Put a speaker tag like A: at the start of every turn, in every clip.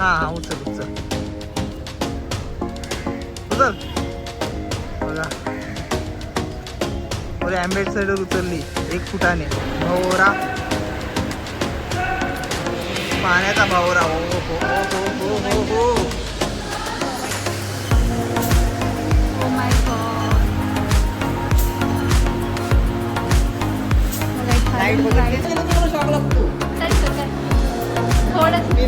A: हा हा उचल उचल. उचल. बघा. पुढे आंबेड साईडवर उचलली. एक फुटाने. भवरा पाण्याचा भावरा हो हो हो हो हो हो.
B: बघा, लाइट
A: बघितली शॉक लागतो.
B: थोडं
A: मी.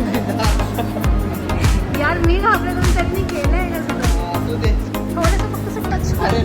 B: यार मी घाबरत होते, त्यांनी केलंय
A: दे.
B: थोडंसं फक्त असं टच
A: अरे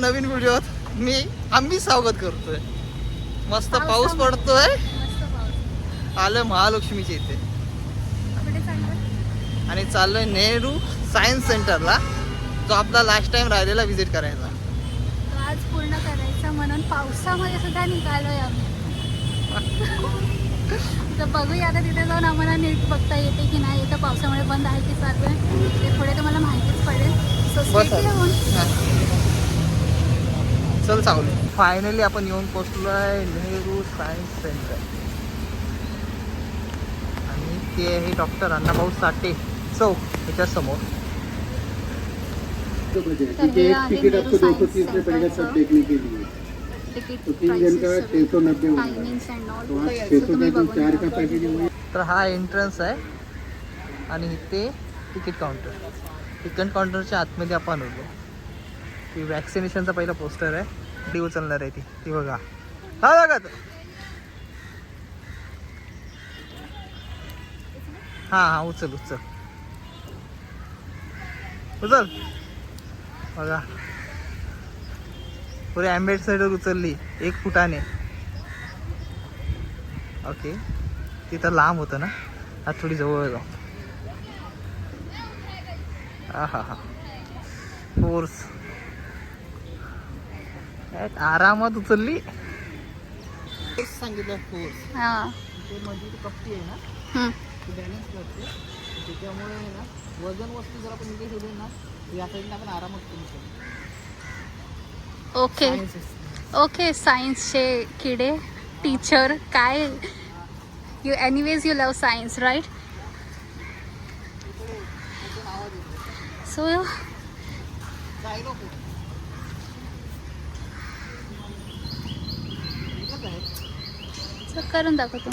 A: नवीन व्हिडिओत मी आम्ही स्वागत करतोय. मस्त पाऊस. पडतोय. आलं महालक्ष्मीच्या इथे? आणि चाललोय नेहरू सायन्स सेंटरला जो आपला लास्ट टाइम राहिलेला विजिट करायचा.
B: आज पूर्ण करायचा म्हणून पावसामध्ये सुद्धा निघालोय आम्ही. तर बघूया आता तिथे जाऊन आम्हाला नीट बघता येते की नाही येतं पावसामुळे बंद आहे की चालू आहे ते पुढे तुम्हाला माहितीच पडेल. सो
A: बस
B: स्टेट
A: आता.
B: होऊन
A: हा. चल चावले फायनली आपण येऊन पोहोचलोय नेहरू सायन्स सेंटर आणि ते आहे डॉक्टर अण्णाभाऊ साठे. चौक त्याच्यासमोर.
C: तो बजे
B: तर
C: क्योंकि
B: ये
C: एक
B: आगे
C: टिकट
B: नेहरू
C: आपको दो सौ
B: साइंस
C: तीस में पड़ेगा
B: सेंटर
C: सब
B: का।
C: देखने के लिए
B: तिकीट
C: तो तीन जन का छः सौ नब्बे होगा
B: टायमिंग्स अँड ऑल
C: तो आज छः सौ
B: तुम्ही
C: का जो
B: बघून
C: चार का
B: घ्या.
C: पैकेज है वो
A: तर हा एंट्रन्स आहे. आणि इथे तिकीट काउंटर तिकीट काउंटरच्या आतमध्ये आपण होतो ती वॅक्सिनेशनचा पहिला पोस्टर आहे. ती उचलणार आहे ती. ती बघा. हा बघा. तो. हां उचल उचल. उचल. बघा. पुरे आंबेडसरवर उचलली. एक फुटाने. ओके. तिथं लांब होतं ना? आता थोडी जवळ जाऊ. हा हा हा. फोर्स आरामात उचलली. सांगितलं फोर्स
B: हां.
A: ते कप्पी आहे ना
B: हम्म.
A: ती बॅलन्स करते. त्याच्यामुळे आहे ना वजन वस्तू जर आपण इथे ठेवली ना या साईडला आपण आरामात करू शकतो.
B: ओके. ओके सायन्सचे किडे टीचर काय? You anyways you
A: love science right so
B: करून दाखवतो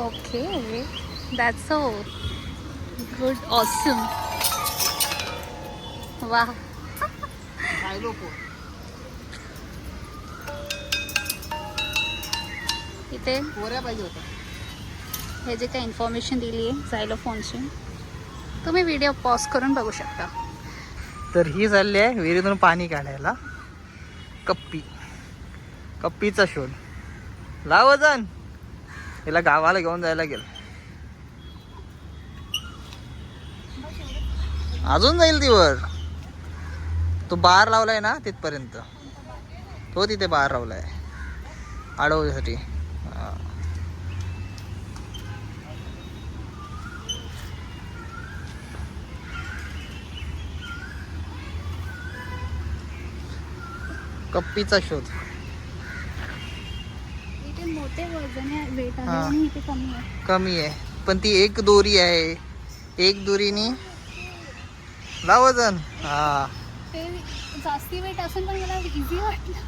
B: okay that's so good awesome वा
A: होत्या.
B: हे जे काही इन्फॉर्मेशन दिली आहे झायलोफोनची तुम्ही व्हिडिओ पॉज करून बघू शकता.
A: तर ही चालली आहे विहिरीतून पाणी काढायला. कप्पी. कप्पीचा शोध. लाव वजन. हिला गावाला घेऊन जायला गेलं. अजून जाईल ती वर तो बार लावलाय ना तिथपर्यंत. तो तिथे बार लावलाय. अडवण्यासाठी हा. कप्पीचा शोध.
B: इथे मोठे वजन आहे वेट आहे
A: हा.
B: आणि इथे कमी आहे.
A: कमी आहे. पण ती एक दोरी आहे. एक दोरीनी लाव वजन. हा.
B: ते जास्ती वेट असून पण मला इझी वाटलं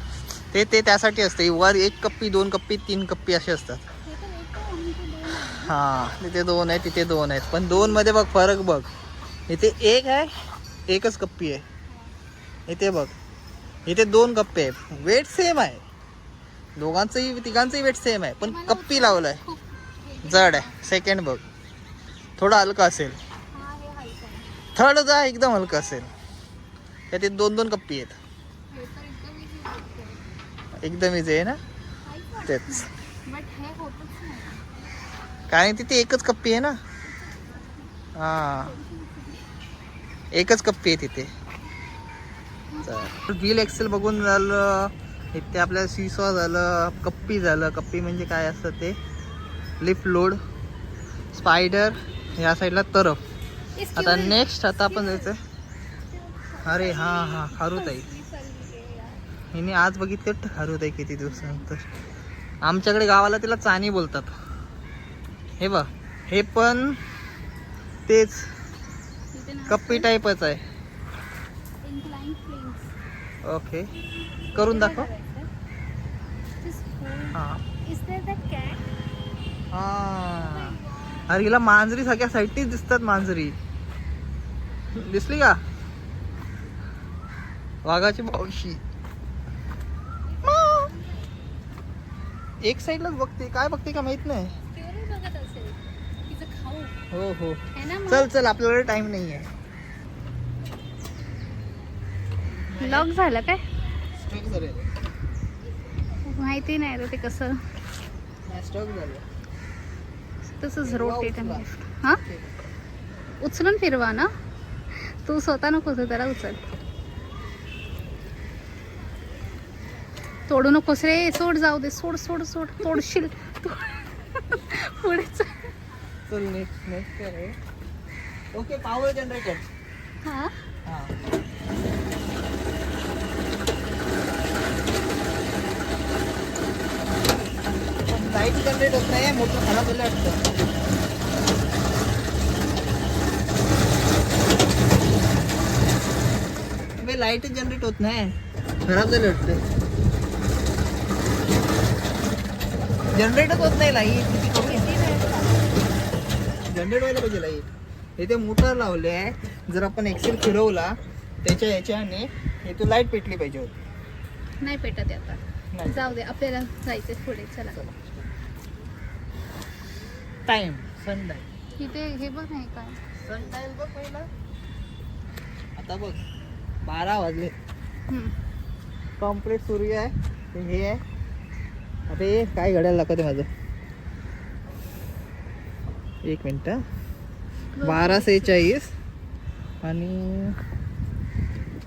A: ते ते त्यासाठी असते. वर एक कप्पी दोन कप्पी तीन कप्पी असे असतात.
B: हे तर एक आहे आणि इथे दोन आहे.
A: हा तिथे दोन आहे तिथे दोन आहेत. पण दोन मध्ये बघ फरक बघ. इथे एक आहे एकच कप्पी आहे. इथे बघ. इथे दोन कप्पे आहेत. वेट सेम आहे. दोघांचंही तिघांचंही वेट सेम आहे. पण कप्पी लावलाय.
B: खूप
A: जड आहे. सेकंड बघ. थोडं हलका असेल.
B: आहे.
A: थर्ड जा एकदम हलका असेल. त्यात दोन दोन कप्पी आहेत.
B: एकदम
A: इझी आहे. ना? तेच. कारण तिथे एकच कप्पी आहे ना? हा. एकच कप्पी आहे तिथे. व्हील एक्सेल बघून झालं इथे आपल्याला सिसॉ झालं कप्पी झालं. कप्पी म्हणजे काय असतं ते? लिफ्ट लोड स्पायडर या साईडला तरफ. आता नेक्स्ट आता आपण जायचं. अरे हा हा खारुताई. हिने आज बघितलं खारुताई किती दिवसानंतर. आमच्याकडे गावाला तिला चानी बोलतात. हे बघ हे पण तेच. कप्पी टाईपच आहे. ओके करून दाखव. हा. अरे हिला मांजरी सगळ्या साईडनीच दिसतात मांजरी. दिसली का? वाघाची मावशी. एक साईडलाच बघते. काय बघते का माहीत नाही. हो हो.
B: है?
A: चल चल. आपल्याकडे टाइम नाही आहे
B: लॉक झालं काय? माहिती नाही रे ते कसं. तसंच रोटेट हां? उचलून फिरवा ना. तू स्वतः नको त्याला उचल. तोडू नकोस रे. सोड जाऊ दे. सोड सोड सोड. तोडशील. पुढे चल.
A: चल नेक्स्ट नेक्स्ट आहे ओके पॉवर जनरेटर
B: हा.
A: लाइट जनरेट होत नाही मोटर खराब झालं वाटतं. लाइट जनरेट होत नाही खराब झालं वाटतं. जनरेटच होत नाही लाइट किती कमी जनरेट व्हायला पाहिजे लाइट. इथे मोटर लावले आहे जर आपण एक्सेल फिरवला त्याच्या याच्याने इथे लाइट पेटली पाहिजे होती.
B: नाही पेटत आता. जाऊ दे आपल्याला जायचंय पुढे चला.
A: टाइम सनलाईट
B: इथे हे बघ नाही काय.
A: सनलाईट बघ पहिला. आता बघ बारा वाजले.
B: हम्म.
A: कॉम्प्लेट सूर्य आहे. ते हे आहे. आता हे काय घडायला लागतं माझं? एक मिनिट हं. बारा सेहेचाळीस. आणि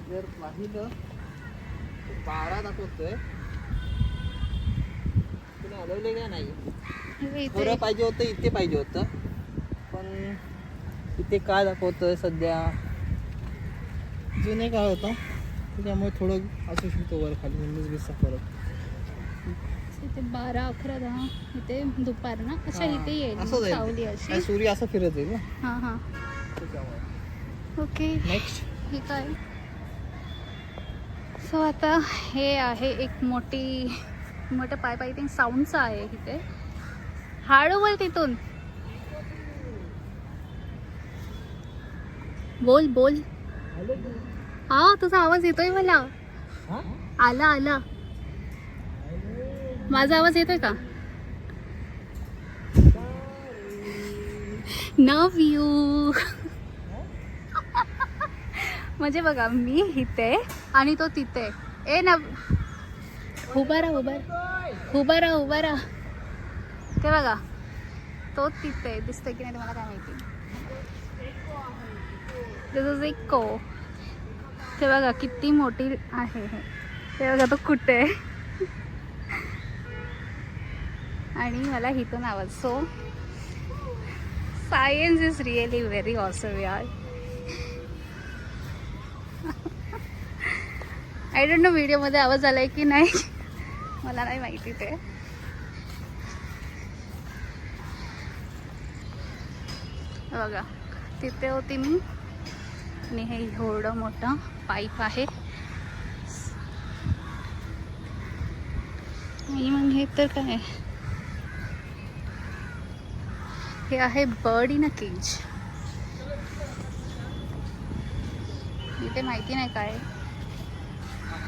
A: जर पाहिलं तर बारा दाखवतोय. तुला हलवले का नाही? थोडं
B: इथे
A: पाहिजे होतं इथे पाहिजे होतं. पण इथे काय दाखवतोय सध्या? जुने काय होतं? त्याच्यामुळे थोडं असू शकतो वर खाली उन्नीस वीसचा फरक.
B: इथे बारा अकरा दहा इथे दुपार ना? अच्छा
A: हा,
B: इथे येईल. सावली अशी.
A: सूर्य असं फिरत जाईल ना?
B: हा हा. ओके.
A: नेक्स्ट
B: हे काय? सो आता हे आहे एक मोठी मोठं पाय पाय थिंक साऊंडचं आहे इथे. हळू बोल तिथून. बोल बोल. हा तुझा आवाज येतोय मला. आला आला. माझा आवाज येतोय का? नव यू म्हणजे बघा मी इथे आणि तो तिथे. ए न उभा राहा उभा राहा. उभा राहा उभा राहा. ते बघा. तो तिथे दिसतोय की नाही तुम्हाला काय माहिती. दिस इज एक को ते बघा किती मोठी आहे हे. ते बघा तो कुठे आहे? आणि मला हिथून आवाज so science is really very awesome यार. आय डोंट नो व्हिडिओमध्ये आवाज आलाय की नाही. मला नाही माहिती ते. बघा तिथे होती मी. आणि हे एवढं मोठं पाईप आहे. आणि मग हे तर काय? हे आहे बर्ड इन अ केज. इथे माहिती नाही काय.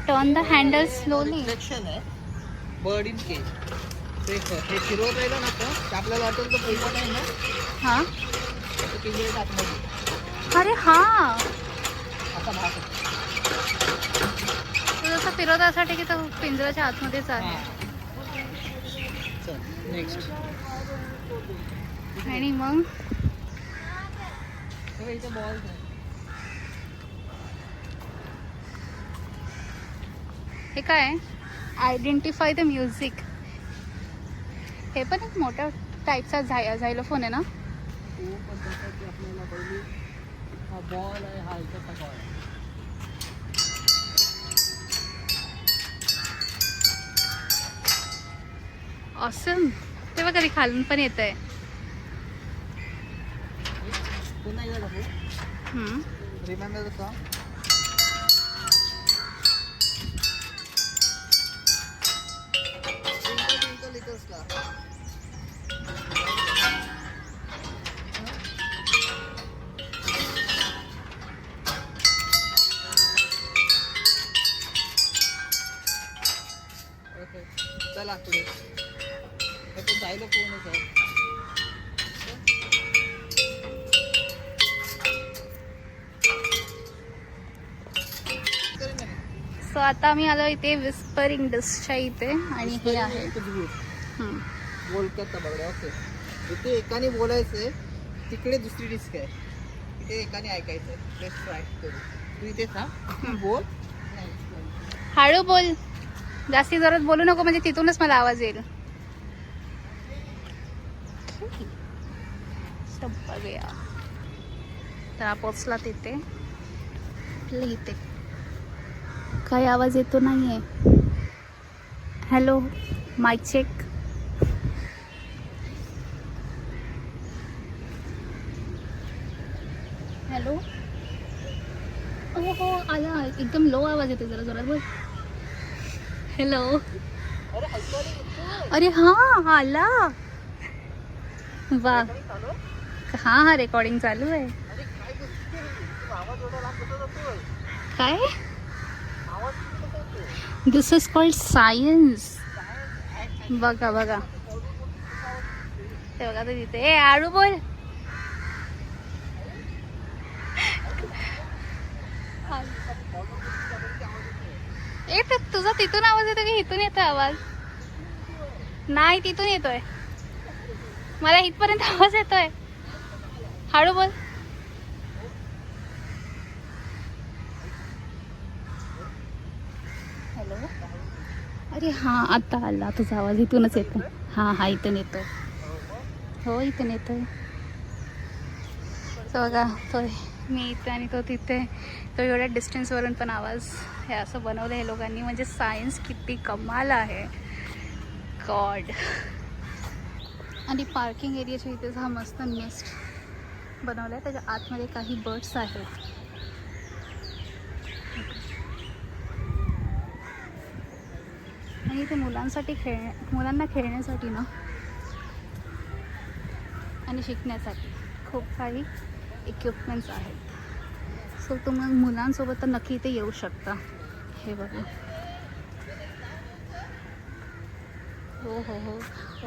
B: टर्न द हँडल स्लोली
A: आहे. बर्ड इन केज हे फिरवत राहिलं ना आपल्याला? वाटेल तो पैसा नाही ना?
B: हा? अरे हा. जसं फिरवत यासाठी की तो पिंजऱ्याच्या आतमध्येच आहे. आणि मग? हे काय? आयडेंटिफाय द म्युझिक हे पण एक मोठ्या टाईपचा झाय झायलोफोन आहे ना?
A: पण जसं की आपल्याला पहिली हा बॉल आहे हा इकडचा बॉल आहे
B: ऑसम ते बघा. कधी खालून पण येत आहे
A: पुन्हा एकदा दाखवू रिमेंबर चला पुढे पण जायला फोनच आहे.
B: सो आता आम्ही आलो इथे विस्परिंग डिस्कच्या इथे आणि हे आहे.
A: बोलक्यात बघा. ओके. इथे एकाने बोलायचंय तिकडे दुसरी डिस्क आहे. इथे एकाने ऐकायचंय लेट्स ट्राय करू. तू इथे थांब. बोल.
B: हळू बोल. जास्ती जोरात बोलू नको म्हणजे तिथूनच मला आवाज येईल. सब बघूया तर पोचला तिथे. इथे. काही आवाज येतो नाही आहे हॅलो माय चेक हॅलो हो हो आला. एकदम लो आवाज येतो जरा जोरात बघ हॅलो
A: अरे
B: हा आला. वा? हा हा रेकॉर्डिंग चालू आहे.
A: काय?
B: दिस इज कॉल्ड सायन्स बघा बघा. ते बघा ते तिथे. ए आळू बोल ए तर तुझा तिथून आवाज येतो की इथून येतो आवाज? नाही तिथून येतोय. मला इथपर्यंत आवाज येतोय. हळू बोल. हॅलो. अरे हां आता आला. तुझा आवाज इथूनच येतो. हां हा इथून येतोय हो इथून येतोय. तो बघा तो मी इथे आणि तो तिथे. तो एवढ्या डिस्टन्सवरून पण आवाज हे असं बनवलं हे लोकांनी. म्हणजे सायन्स किती कमाल आहे. गॉड आणि पार्किंग एरियाच्या इथेच हा मस्त नेस्ट बनवला आहे त्याच्या आतमध्ये काही बर्ड्स आहेत. आणि इथे मुलांसाठी खेळ मुलांना खेळण्यासाठी ना. आणि शिकण्यासाठी खूप काही इक्विपमेंट्स आहेत. सो तुम्ही मुलांसोबत तर नक्की इथे येऊ शकता. हे बघा. हो हो हो.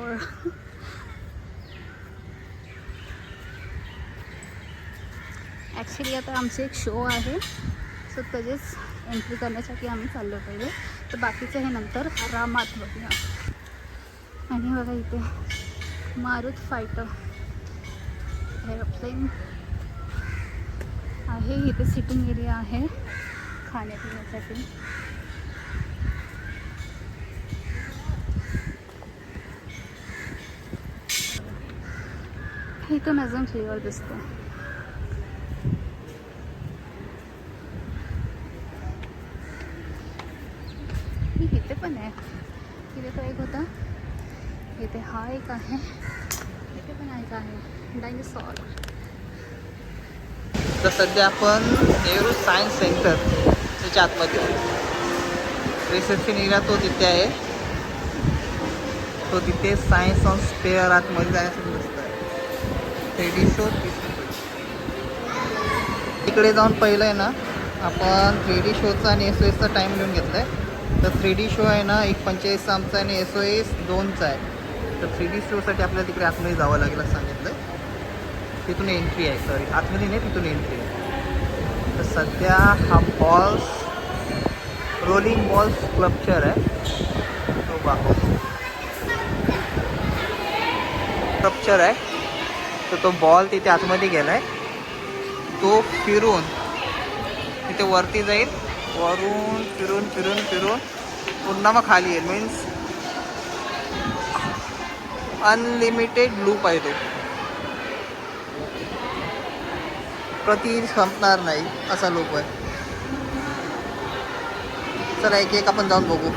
B: और ॲक्च्युली आता आमचे एक शो आहे. सो त्याचेच एंट्री करण्यासाठी आम्ही चाललो पहिले. तर बाकीचं हे नंतर आरामात बघूया आणि बघा इथे मारुत फायटर एरोप्लेन आहे. इथे सिटिंग एरिया आहे खाण्यापिण्यासाठी. इथून अजून क्लिअर दिसतं ही इथे पण आहे तिथे तो एक होता इथे हा एक आहे इथे पण एक आहे डायनोसॉर
A: तर सध्या आपण नेहरू सायन्स सेंटर त्याच्या आतमध्ये रिसेप्शन एरिया तो तिथे आहे तो तिथे सायन्स ऑन स्पेअर आतमध्ये जाण्यासाठी थ्री डी शो इकडे जाऊन पहिलं आहे ना आपण थ्री डी शोचा आणि एस ओ एसचा टाईम लिहून घेतला आहे तर थ्री डी शो आहे ना एक पंचेचाळीसचा आमचा आणि एस ओ एस दोनचा आहे. तर थ्री डी शोसाठी आपल्याला तिकडे आतमध्ये जावं लागेल असं सांगितलं तिथून एंट्री आहे सॉरी आतमध्ये नाही तिथून एंट्री आहे. तर सध्या हा बॉल्स रोलिंग बॉल्स क्लबचर आहे. तो बाहो स्ट्रक्चर आहे. तर तो बॉल तिथे आतमध्ये गेला आहे तो फिरून तिथे वरती जाईल. वरून फिरून फिरून फिरून पुन्हा मग खाली येईल. मीन्स अनलिमिटेड लूप आहे तो. प्रती संपणार नाही असा लूप आहे. चला एक एक आपण जाऊन बघू.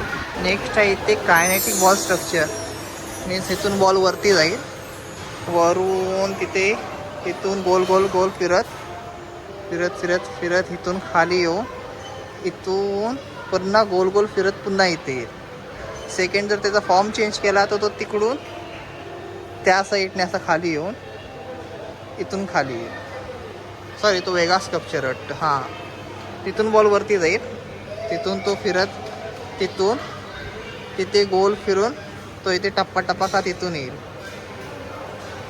A: नेक्स्ट आहे इथे कायनेटिक बॉल स्ट्रक्चर मीन्स इथून बॉल वरती जाईल. वरून तिथे तिथून गोल गोल गोल फिरत फिरत फिरत फिरत इथून खाली येऊ. इथून पुन्हा गोल गोल फिरत पुन्हा इथे येईल सेकंड जर त्याचा फॉर्म चेंज केला तर तो तिकडून त्या साईडने असा खाली येऊन इथून खाली येईल सॉरी तो वेगळा स्कप्चर वाटतं. हां. तिथून बॉल वरती जाईल. तिथून तो फिरत तिथून तिथे गोल फिरून तो इथे टप्पा टप्पा का तिथून येईल.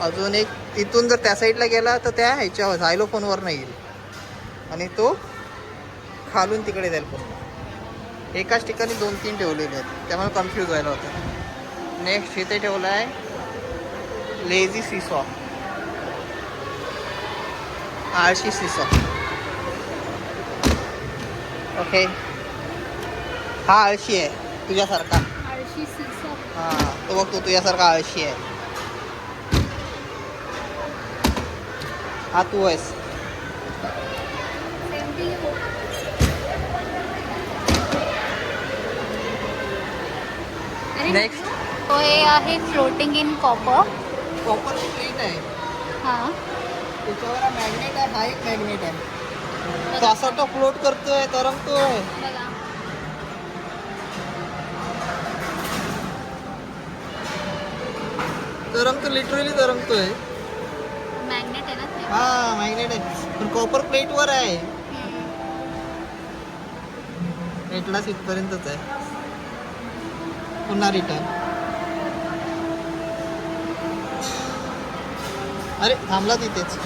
A: अजून एक तिथून जर त्या साईडला गेला तर त्या ह्याच्यावर झायलोफोनवर नाही येईल. आणि तो खालून तिकडे जाईल पण एकाच ठिकाणी दोन तीन ठेवलेले आहेत. त्यामुळे कन्फ्यूज व्हायला होतं. नेक्स्ट इथे ठेवला आहे लेझी सिसॉ आळशी सिसॉ ओके हा आळशी आहे. तुझ्यासारखा.
B: आळशी सीसॉ
A: हां तो बघ तो तुझ्यासारखा आळशी आहे. हा तू आहेस Next.
B: तो हे आहे floating in copper
A: copper plate आहे.
B: हां.
A: त्याच्यावर मॅग्नेट आहे हा एक मॅग्नेट आहे. असा तो फ्लोट करतोय तरंगतोय. तरंगतो लिटरली तरंगतोय. हा मॅग्नेट आहे. पण कॉपर प्लेटवर आहे. प्लेटलाच इथपर्यंतच आहे. पुन्हा रिटर्न अरे थांबला तिथेच.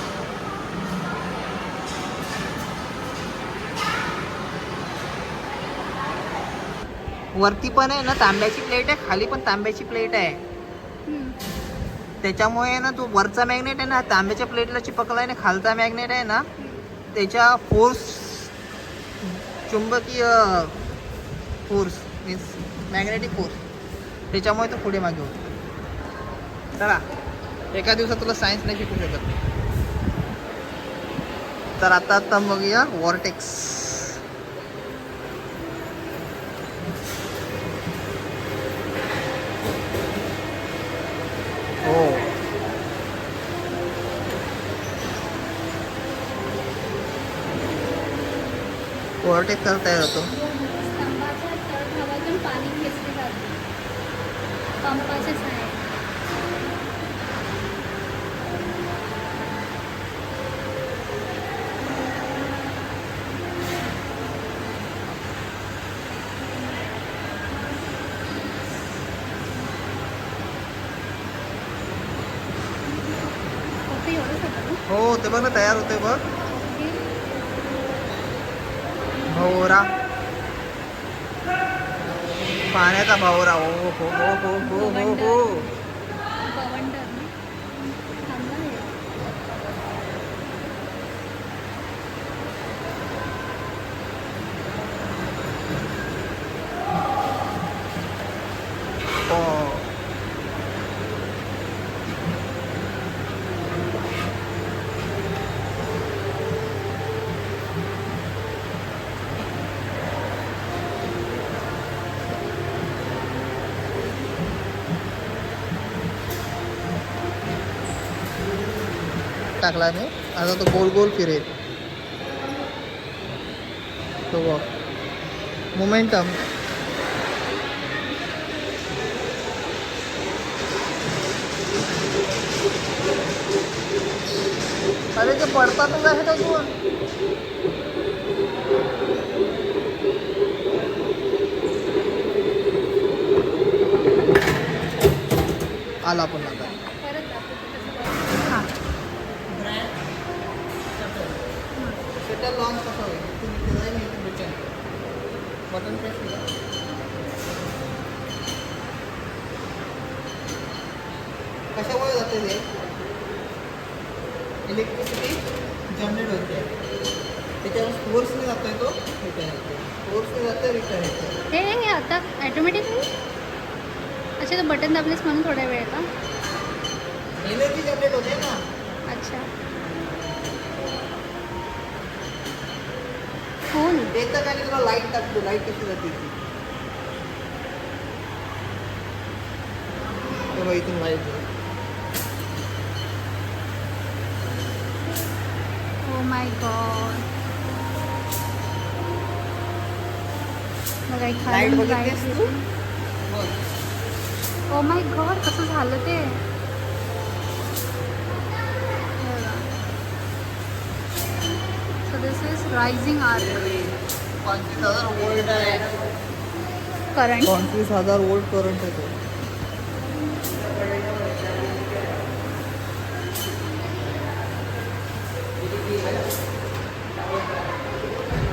A: वरती पण आहे ना तांब्याची प्लेट आहे खाली पण तांब्याची प्लेट आहे. त्याच्यामुळे ना तो वरचा मॅग्नेट आहे ना तांब्याच्या प्लेटला चिपकला आहे ना खालचा मॅग्नेट आहे ना त्याच्या फोर्स चुंबकीय फोर्स मीन्स मॅग्नेटिक फोर्स त्याच्यामुळे तो पुढे मागे होतो. चला एका दिवसात तुला सायन्स नाही शिकू शकत. तर आता आता बघूया वॉर्टेक्स हो वॉर्टेक्स कसा तयार होतो
B: स्तंभाच्या तळभागातून पाणी खेचले जाते पंपाच्या सहाय्याने फक्त एवढंच होतं ना?
A: हो ते बघ ना तयार होते बघ भवरा पाण्याचा भवरा हो हो हो हो हो हो हो. टाकला मी आता तो गोल गोल फिरेल. तो बघ. मोमेंटम अरे ते पडतातच आहे का तू आला पण आता
B: परत हां
A: त्याचा लॉन्च कसा होईल तुम्ही डिझाईन भेटेल बटन प्रेस केला कशामुळे जाते ते? इलेक्ट्रिसिटी जनरेट होते. त्याच्यावर फोर्सने जातोय तो? रिटर्न येतो फोर्सने जातोय रिटर्न येतो
B: हे हे आता ॲटोमॅटिकली अच्छा तर बटन दाबलेस म्हणून थोडा वेळ का
A: एनर्जी जनरेट होते ना.
B: अच्छा. फुल
A: ते तर काय नाही, तुला लाइट टाकतो लाइट कशी जाते ती तेव्हा इथून light
B: oh my God light
A: बघितलीस तू
B: ओ माय गॉड कसं झालं ते? So this is rising arc
A: पंचवीस हजार वोल्ट आहे
B: करंट
A: पंचवीस हजार वोल्ट करंट येतो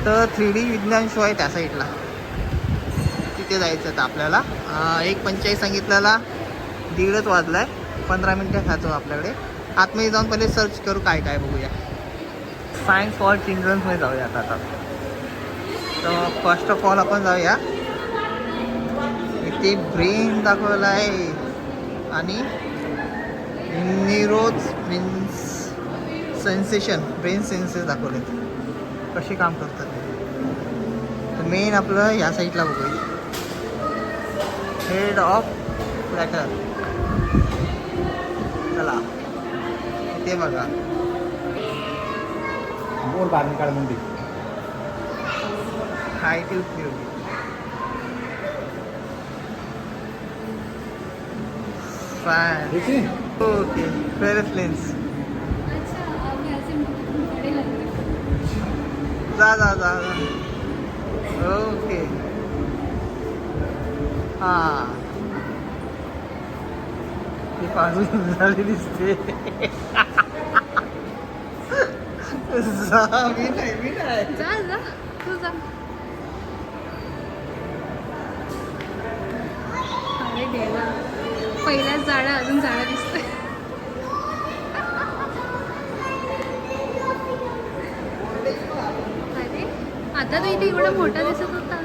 A: तर थ्री डी विज्ञान शो आहे त्या साईडला तिथे जायचं आहे आपल्याला. एक पंचायत सांगितलेला. दीडच वाजलाय. पंधरा मिनटं खातो आपल्याकडे. आतमध्ये जाऊन पहिले सर्च करू काय काय बघूया. सायन्स फॉर चिल्ड्रन्समध्ये जाऊया आता आता. तर फर्स्ट ऑफ ऑल आपण जाऊया. इथे ब्रेन दाखवला आहे. आणि निरोज मीन्स सेन्सेशन ब्रेन सेन्सेस दाखवले कसे काम करतात? तर मेन आपलं ह्या साईडला बघूया. हेड ऑफ प्लॅटर चला. ते बघा.
C: बोर बाहेर काढ म्हणजे
A: हायटी उपयोगी फॅन
C: देखी
A: ओके फेरस लेन्स जा जा जा जा. ओके हा ती बाजू झाली दिसते जा मी नाही मी नाही
B: जा जा तू जा द्यायला. देवा पहिल्याच अजून जाळा दिसतंय. अरे आता तो इथे एवढा मोठा दिसत होता.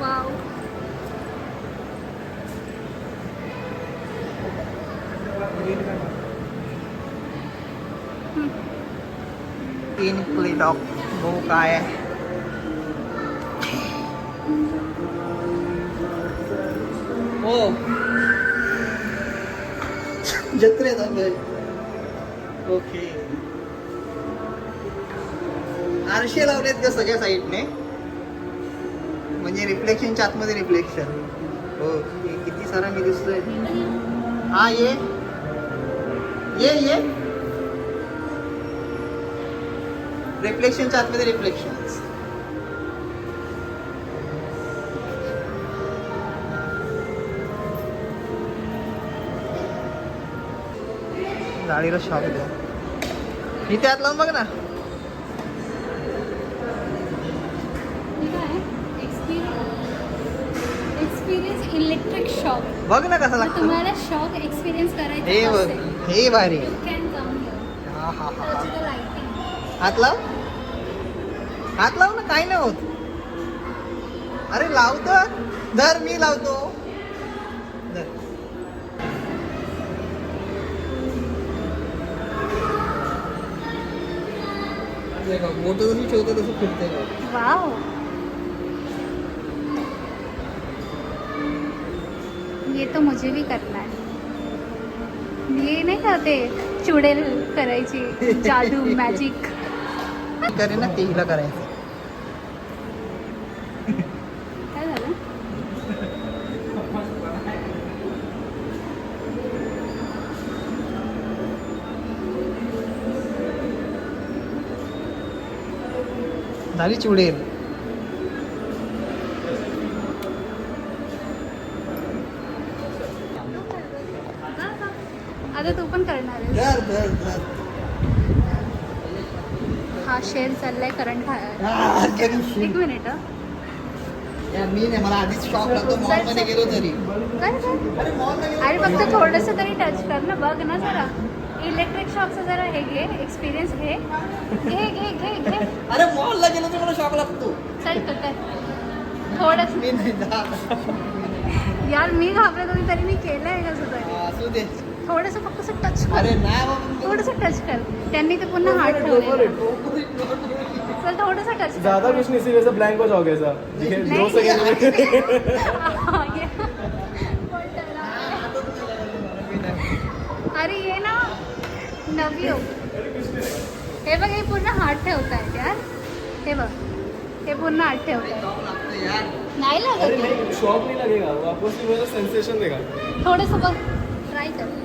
B: वाव.
A: तीन प्लेट ऑफ काय आहे जत्रेत आलोय ओके. आरशे लावलेत का सगळ्या साईडने. म्हणजे रिफ्लेक्शनच्या आतमध्ये रिफ्लेक्शन हो किती सारा मी दिसतोय. हा ये. ये ये. रिफ्लेक्शनच्या आतमध्ये रिफ्लेक्शन गाडीला शॉप द्या. इथे आत लावून बघ ना.
B: एक्सपिरियन्स इलेक्ट्रिक शॉक
A: बघ ना कसा लागतो.
B: तुम्हाला शॉक एक्सपिरियन्स
A: हे बघ हे भारी. हा हा हा हात लाव. हात लाव ना काही नाही होत. अरे लावतो. धर मी लावतो. बघ, मोठं जरी ठेवतो तसं फिरतंय बघ.
B: वाव ये तो मुझे भी करना है। ये नहीं का ते चुडेल करायची जादू मैजिक
A: करे ना तेला करायचं
B: झाली
A: चिवडेल
B: आता तू पण करणार हा शेर चाललाय करंट खायला
A: हा?
B: एक मिनिट हं.
A: मी नाही मला आधीच शॉक लागतो. मॉलमध्ये गेलो तरी.
B: काय काय
A: अरे मॉलमध्ये
B: अरे फक्त थोडंसं तरी टच कर ना बघ ना जरा. इलेक्ट्रिक शॉपचं जरा हे घे एक्सपिरियन्स घे घे घे घे घे
A: अरे मॉलला गेलो तर मला शॉक लागतो
B: चल कर कर थोडंसं
A: मी नाही जात.
B: यार मी घाबरत होती तरी मी केलंय कसं तरी
A: हा, असू दे.
B: थोडंसं फक्त असं टच कर.
A: अरे नाही बाबा
B: थोडंसं टच कर. त्यांनी ते पुन्हा हात ठेवलेलं. चल थोडंसं टच
D: ज़्यादा कुछ नहीं सिर्फ़ ऐसा ब्लैंक हो जाओगे ऐसा. दो
B: नहीं।
D: सेकंड में
B: नवी हो। हे बघ हे पूर्ण हात ठेवत आहेत यार. हे बघ हे पूर्ण हात ठेवत
A: यार
B: नाही लागत
D: नहीं शॉक नहीं लगेगा. वो आपको सिर्फ़ सेंसेशन देगा.
B: थोडंसं बघ ट्राय कर.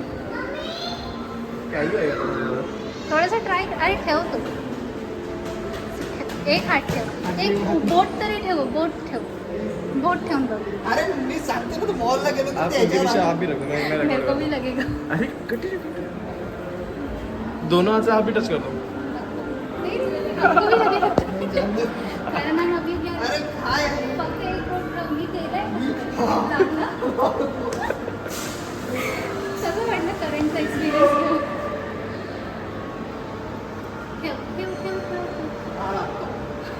D: ही
B: थोडंसं ट्राय अरे ठेव तू. एक हात ठेव. एक बोट तरी ठेव बोट ठेव. बोट ठेवून बघ.
A: अरे मी सांगते ना तू मॉलला गेलो तर
D: आप भी रखो मैं मैं
B: मेरे को भी लगेगा.
D: अरे कटी दोनों हाथ से आप भी टच कर दो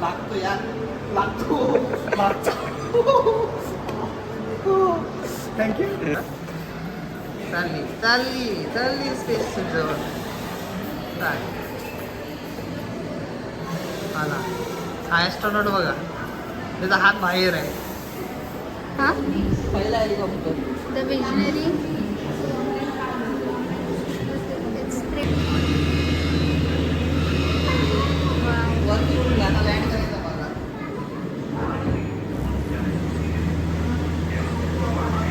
A: लागतो यार. लागतो. लागतो. थँक्यू चालली चालली चालली स्पेस जवळ काय आला. हा ॲस्ट्रॉनॉट बघा. त्याचा हात बाहेर आहे.
B: हा?
A: पहिला हेलिकॉप्टर
B: द विजनरी
A: वरती उडून घ्या लँड करायचा मला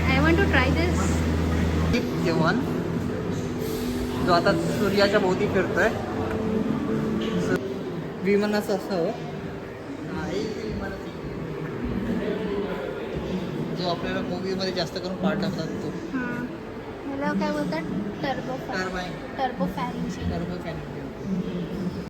B: I want to try this
A: जेवण जो आता सूर्याच्या भोवती फिरतोय. विमानाचं असावं हा, ते. जो आपल्याला मूवीमध्ये जास्त करून पाठवतात तो.
B: याला काय बोलतात?
A: Turbo
B: turbo fan
A: turbo fan